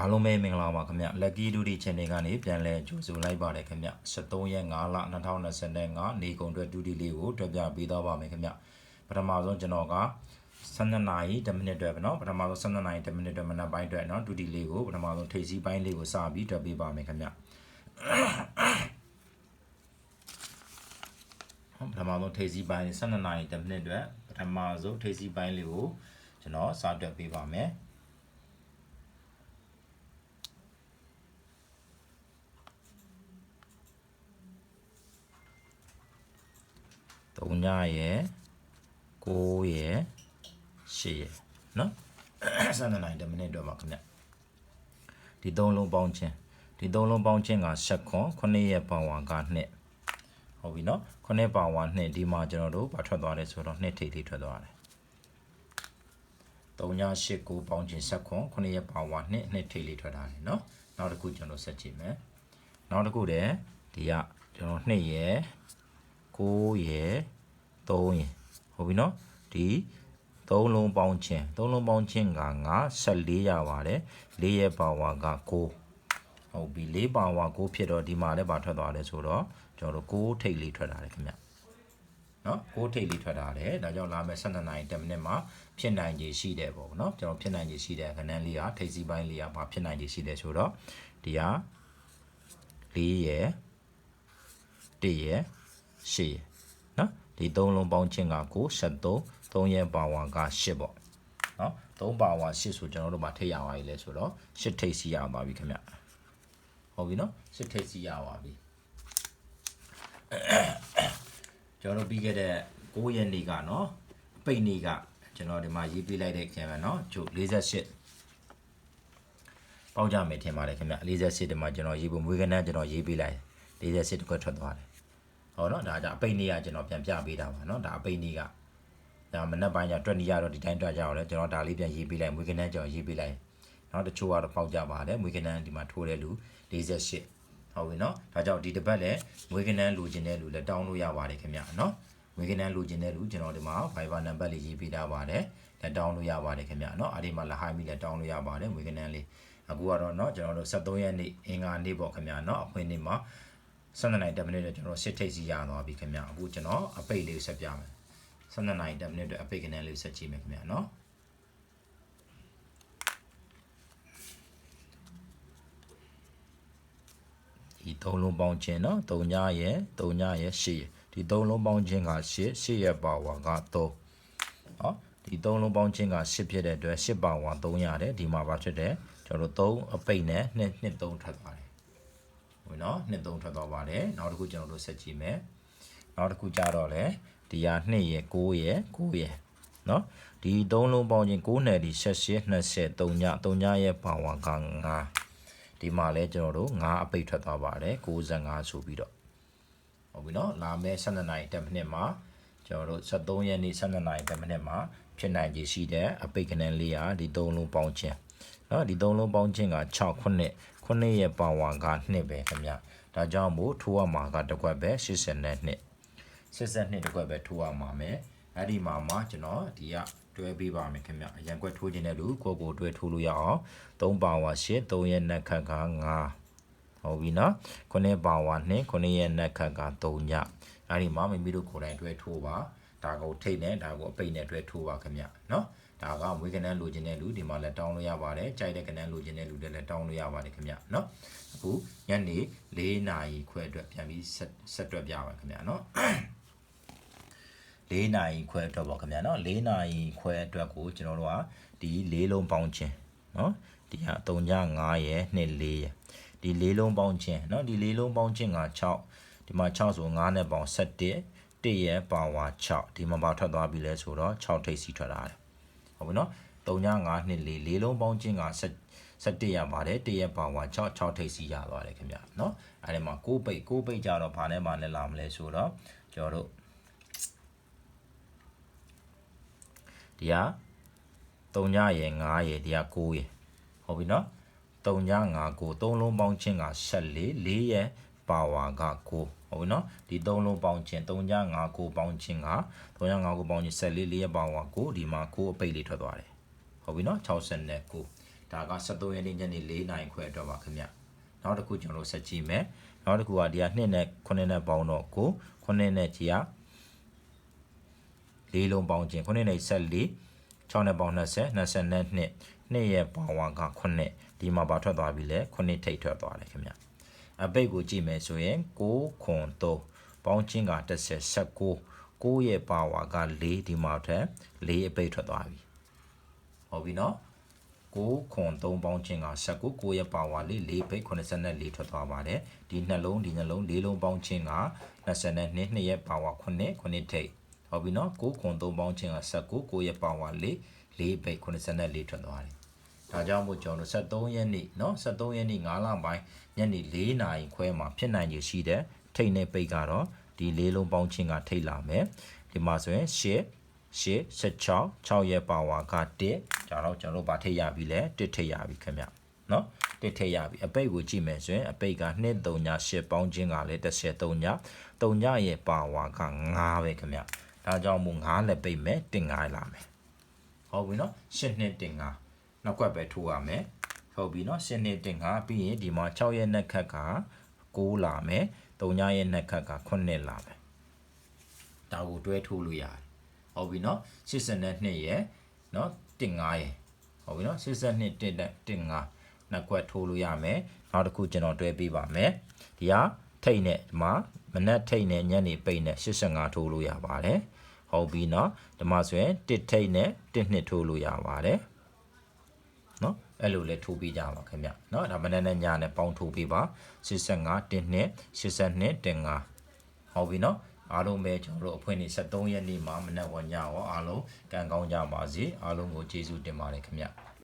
အားလုံးပဲမင်္ဂလာပါခင်ဗျ Lucky Duty Channel ကနေပြန်လဲကြိုဆိုလိုက်ပါတယ်ခင်ဗျ73ရက်5လ2025နေကုန်အတွက် duty လေးကိုတွေ့ပြပေးတော့ပါမယ်ခင်ဗျပထမဆုံးကျွန်တော်က12နာရီ10မိနစ်အတွက်ပဲเนาะပထမဆုံး12နာရီ10မိနစ်အတွက်မနက်ပိုင်းအတွက်เนาะ duty လေးကိုပထမဆုံးထိပ်စီးပိုင်းလေးကိုစပြီးတွေ့ပေးပါမယ်ခင်ဗျပထမဆုံးထိပ်စီးပိုင်း12နာရီ10မိနစ်အတွက်ပထမဆုံးထိပ်စီးပိုင်းလေးကိုကျွန်တော်စတွေ့ပေးပါမယ် 3ညရယ်9ရယ်10ရယ်နော်12နိုင်10မိနစ်တော့ပါခင်ဗျဒီသုံးလုံးပေါင်းချင်းဒီသုံးလုံးပေါင်းချင်းက7ခွန်9ရက်ပါဝါက2ဟုတ်ပြီနော်9ပါဝါ2ဒီမှာကျွန်တော်တို့ဗာထွက်သွားတယ်ဆိုတော့2ထိပ်လေးထွက်သွားတယ်3ည8 9ပေါင်းချင်း7ခွန်9ရက်ပါဝါ2 2ထိပ်လေးထွက်လာတယ်နော်နောက်တစ်ခုကျွန်တော်ဆက်ကြည့်မယ်နောက်တစ်ခုတည်းဒီကကျွန်တော်2ရ ယ်9ရယ်3ရယ်ဟုတ်ပြီနော်ဒီ3လုံးပေါင်းချင်း3လုံးပေါင်းချင်းကငါ14ရပါတယ်4ရဲ့ပါဝါက9ဟုတ်ပြီ4ပါဝါ9ဖြစ်တော့ဒီမှာလည်းပါထွက်သွားတယ်ဆိုတော့ကျွန်တော်တို့6ထိပ်လေးထွက်လာတယ်ခင်ဗျနော်6ထိပ်လေးထွက်လာတယ်ဒါကြောင့်လာမယ့်12နာရီ10မိနစ်မှာဖြစ်နိုင်ခြေရှိတယ်ပေါ့နော်ကျွန်တော်ဖြစ်နိုင်ခြေရှိတဲ့ခဏန်းလေးကထိပ်စီးပိုင်းလေးကဘာဖြစ်နိုင်ခြေရှိတယ်ဆိုတော့ဒီဟာ4ရယ်1ရယ် 8ရယ်နော်ဒီသုံးလုံးပေါင်းချင်းက9 73 3ရဲ့ပါဝါက8ပေါ့နော်3ပါဝါ8ဆိုကျွန်တော်တို့မှာထိတ်ရပါပြီလဲဆိုတော့8ထိတ်စီရပါပြီခင်ဗျဟုတ်ပြီနော်8ထိတ်စီရပါပြီကျွန်တော်တို့ပြီးခဲ့တဲ့9ရက်နေ့ကနော်အပိတ်နေ့ကကျွန်တော်ဒီမှာရေးပြလိုက်တဲ့ခင်ဗျနော်ကျုပ်48ပေါက်ကြမယ်ထင်ပါတယ်ခင်ဗျ48ဒီမှာကျွန်တော်ရေးဖို့မွေးကနန်းကျွန်တော်ရေးပြလိုက်48တကွက်ထွက်သွားတယ် ဟောနော်ဒါကြအပိတ်နေ့ကကျွန်တော်ပြန်ပြပေးတာပါနော်ဒါအပိတ်နေ့ကဒါမနက်ပိုင်းကျတွက်နေရတော့ဒီတိုင်းတွက်ကြအောင်လဲကျွန်တော်ဒါလေးပြန်ရေးပေးလိုက်မွေးကနန်းကျွန်တော်ရေးပေးလိုက်နောက်တချို့ကတော့ပေါက်ကြပါတယ်မွေးကနန်းဒီမှာထိုးတဲ့လူ48ဟုတ်ပြီနော်ဒါကြောင့်ဒီတစ်ပတ်လည်းမွေးကနန်းလူချင်းတဲ့လူလည်းတောင်းလို့ရပါတယ်ခင်ဗျာနော်မွေးကနန်းလူချင်းတဲ့လူကျွန်တော်ဒီမှာ Viber နံပါတ်လေးရေးပေးထားပါတယ်လက်တောင်းလို့ရပါတယ်ခင်ဗျာနော်အဲ့ဒီမှာလဟိုင်းမီလည်းတောင်းလို့ရပါတယ်မွေးကနန်းလေးအခုကတော့เนาะကျွန်တော်တို့73ရက်နေ့အင်္ဂါနေ့ပေါ့ခင်ဗျာเนาะအခွင့်နေ့မှာ 12နိုင်10မိနစ်တော့ကျွန်တော်စစ်ထိတ်စီရသွားပြီခင်ဗျအခုကျွန်တော်အပိတ်လေးဆက်ပြမယ်12နိုင်10မိနစ်တော့အပိတ်ကနေလေးဆက်ကြည့်မယ်ခင်ဗျနော်ဒီသုံးလုံးပေါင်းခြင်းနော်3ညရယ်3ညရယ်8ရယ်ဒီသုံးလုံးပေါင်းခြင်းက8 8ရဲ့ပါဝါက3ဟောဒီသုံးလုံးပေါင်းခြင်းက8ဖြစ်တဲ့အတွက်8ပါဝါ3ရတယ်ဒီမှာပါဖြစ်တယ်ကျွန်တော်တို့3အပိတ်နဲ့2 2 3ထွက်သွားတယ် ဝင်နော်နှစ်သုံးထွက်သွားပါတယ်နောက်တစ်ခုကျွန်တော်တို့ဆက်ကြည့်မယ်နောက်တစ်ခုကြတော့လေဒီဟာ2ရယ်9ရယ်9ရယ်နော်ဒီသုံးလုံးပေါင်းချင်း9နယ်ဒီ78 20 3ည3ညရဲ့ပါဝါက9ဒီမှာလဲကျွန်တော်တို့9အပိတ်ထွက်သွားပါတယ်65ဆိုပြီးတော့ဟုတ်ပြီနော်လာမယ့်12နာရီ10မိနစ်မှာကျွန်တော်တို့73ရက်နေ့12နာရီ10မိနစ်မှာဖြစ်နိုင်ခြေရှိတဲ့အပိတ်ကနန်းလေးဟာဒီသုံးလုံးပေါင်းချင်း နော်ဒီသုံးလုံးပေါင်းချင်းက6ခုနှစ်ခုနှစ်ရဲ့ပါဝါက2ပဲခင်ဗျဒါကြောင့်မို့ထိုးရမှာကတစ်ခွက်ပဲ82 82တစ်ခွက်ပဲထိုးရမှာမယ်အဲ့ဒီမှာမှကျွန်တော်ဒီကတွဲပေးပါမယ်ခင်ဗျအရန်ခွက်ထိုးခြင်းတဲ့လူကိုကိုတွဲထိုးလို့ရအောင်3ပါဝါ8 3ရဲ့နက်ခတ်က9ဟုတ်ပြီနော်ခုနှစ်ပါဝါ2ခုနှစ်ရဲ့နက်ခတ်က3ညအဲ့ဒီမှာမိမိတို့ကိုယ်တိုင်တွဲထိုးပါဒါကိုထိတ်နဲ့ဒါကိုအပိတ်နဲ့တွဲထိုးပါခင်ဗျနော် ဒါကမွေးကနန်းလိုချင်တဲ့လူဒီမှာလည်းတောင်းလို့ရပါတယ်ကြိုက်တဲ့ကနန်းလိုချင်တဲ့လူတွေလည်းတောင်းလို့ရပါတယ်ခင်ဗျနော်အခုညနေ၄နာရီခွဲအတွက်ပြန်ပြီးဆက်ဆက်တွက်ပြပါခင်ဗျနော်၄နာရီခွဲအတွက်ပေါ့ခင်ဗျာနော်၄နာရီခွဲအတွက်ကိုကျွန်တော်တို့ကဒီ၄လုံးပေါင်းခြင်းနော်ဒီဟာ3ည9ရယ်2 4ရယ်ဒီ၄လုံးပေါင်းခြင်းနော်ဒီ၄လုံးပေါင်းခြင်းက6ဒီမှာ6ဆို9နဲ့ပေါင်း7 1ရယ်ပါဝါ6ဒီမှာပါထွက်သွားပြီလဲဆိုတော့6ထိပ်စီထွက်လာတယ် ဟုတ်ပြီနော်3ည9 2 4၄လုံးပေါင်းခြင်းက7 7ရပါတယ်1ရပါဝါ6 6ထိပ်စီရသွားတယ်ခင်ဗျာနော်အဲဒီမှာ6ပိတ်6ပိတ်ကြတော့ဘာနဲ့ဘာနဲ့လာမလဲဆိုတော့ကျွန်တော်တို့ဒီဟာ3ညရယ်9ရယ်ဒီဟာ9ရယ်ဟုတ်ပြီနော်3ည9 9 3လုံးပေါင်းခြင်းက14 4ရယ် ပါဝါက9ဟုတ်ပြီနော်ဒီ3လုံးပေါင်းခြင်း3ည9 9ပေါင်းခြင်းက3ည9 9ပေါင်းခြင်း14 4ရယ်ပါဝါ9ဒီမှာ9အပိတ်လေးထွက်သွားတယ်ဟုတ်ပြီနော်69ဒီဒါက73ရက်နေ့ညနေ4နာရီခွဲအတွက်ပါခင်ဗျနောက်တစ်ခုကျွန်တော်တို့ဆက်ကြည့်မယ်နောက်တစ်ခုကဒီက2နဲ့9နဲ့ပေါင်းတော့ကို9နဲ့ကြီးက၄လုံးပေါင်းခြင်း9နဲ့14 6နဲ့ပေါင်း20 20နဲ့2 2ရဲ့ပေါင်းဝါက9ဒီမှာပါထွက်သွားပြီလေ9ထိတ်ထွက်သွားတယ်ခင်ဗျ အပိတ်ကိုကြည့်မယ်ဆိုရင်6ခွန်3ပေါင်းခြင်းက10 19 9ရဲ့ပါဝါက4ဒီမှာထက်4အပိတ်ထွက်သွားပြီဟုတ်ပြီနော်9ခွန်3ပေါင်းခြင်းက19 9ရဲ့ပါဝါလေး4ပိတ်84ထွက်သွားပါတယ်ဒီနှလုံးဒီနှလုံး၄လုံးပေါင်းခြင်းက22 2ရဲ့ပါဝါ9 9ထိတ်ဟုတ်ပြီနော်9ခွန်3ပေါင်းခြင်းက19 9ရဲ့ပါဝါလေး4ပိတ်84ထွက်သွားတယ် ဒါကြောင့်မို့ကျွန်တော်တို့73ရက်နေ့เนาะ73ရက်နေ့9လပိုင်းညနေ4နာရီခွဲမှာဖြစ်နိုင်ရရှိတဲ့ထိတ်နဲ့ပိတ်ကတော့ဒီလေးလုံးပေါင်းခြင်းကထိတ်လာမယ်ဒီမှာဆိုရင်8 8 16 6ရဲ့ပါဝါက1ဒါတော့ကျွန်တော်တို့ဗာထိတ်ရပြီလေ1ထိတ်ရပြီခင်ဗျเนาะ1ထိတ်ရပြီအပိတ်ကိုကြည့်မယ်ဆိုရင်အပိတ်က2 3ည8ပေါင်းခြင်းကလည်း13ည3ညရဲ့ပါဝါက9ပဲခင်ဗျဒါကြောင့်မို့9လည်းပိတ်မယ်1 9လာမယ်ဟုတ်ပြီเนาะ8နှစ်1 9 နောက်ကွက်ပဲထိုးရမယ်ဟုတ်ပြီနော်ရှင်းနေတင်ကပြီးရင်ဒီမှာ6ရဲ့နှက်ခတ်က6လာမယ်3ညရဲ့နှက်ခတ်က9လာမယ်ဒါကိုတွဲထိုးလို့ရတယ်ဟုတ်ပြီနော်82ရဲ့နော်တင်9ရဲ့ဟုတ်ပြီနော်82တင်တင်9နှစ်ကွက်ထိုးလို့ရမယ်နောက်တစ်ခုကျွန်တော်တွဲပေးပါမယ်ဒီဟာထိတ်နဲ့ဒီမှာမနက်ထိတ်နဲ့ညနေပိတ်နဲ့85ထိုးလို့ရပါတယ်ဟုတ်ပြီနော်ဒီမှာဆိုရင်1ထိတ်နဲ့1နှစ်ထိုးလို့ရပါတယ် အဲ့လိုလဲထိုးပေးကြပါခင်ဗျနော်ဒါမနေ့နဲ့ညနဲ့ပေါင်းထိုးပေးပါ85တင်းနှစ်82တင်5ဟုတ်ပြီနော်အားလုံးပဲကျွန်တော်တို့အဖွင့်နေ73ရက်နေ့မှာမနေ့ကညရောအားလုံးကံကောင်းကြပါစေအားလုံးကိုကျေးဇူးတင်ပါတယ်ခင်ဗျ